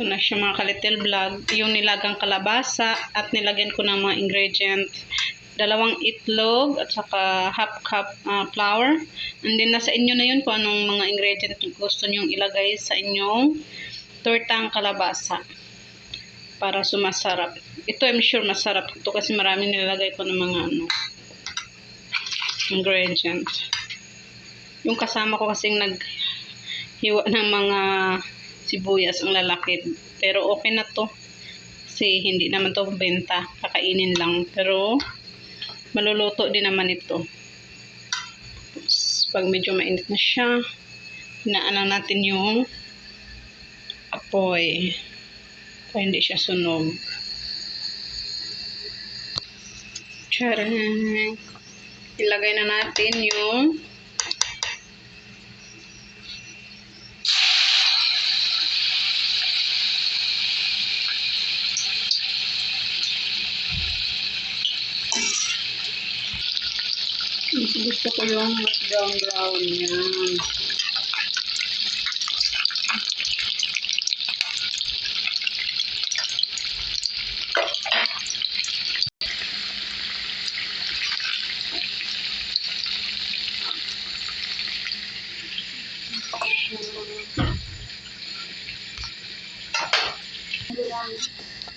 Ito na siya mga ka-little vlog. Yung nilagang kalabasa at nilagyan ko ng mga ingredients. Dalawang itlog at saka half cup ah, flour. And then nasa inyo na yun kung anong mga ingredients gusto nyong ilagay sa inyong tortang kalabasa para sumasarap. Ito I'm sure masarap ito kasi marami nilalagay ko ng mga ano ingredients. Yung kasama ko kasing naghiwa ng mga sibuyas ang lalaki. Pero okay na to. Kasi hindi naman to benta. Kakainin lang. Pero maluluto din naman ito. Tapos, pag medyo mainit na siya, hinaan lang natin yung apoy. Para hindi siya sunog. Charing. Ilagay na natin yung gusto ko yung mas brown brown yan.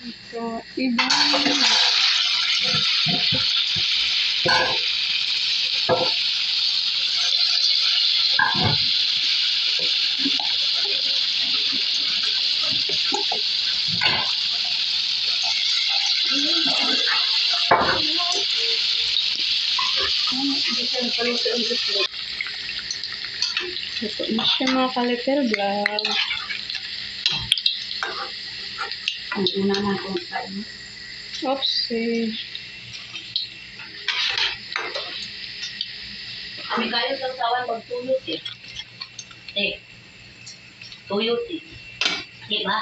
Ito, iba. Ito na siya mga ka-little vlog. Ang una na kung saan. Oopsie. आम्ही काय संस्थावर मग तू होते एक तू होती एक ना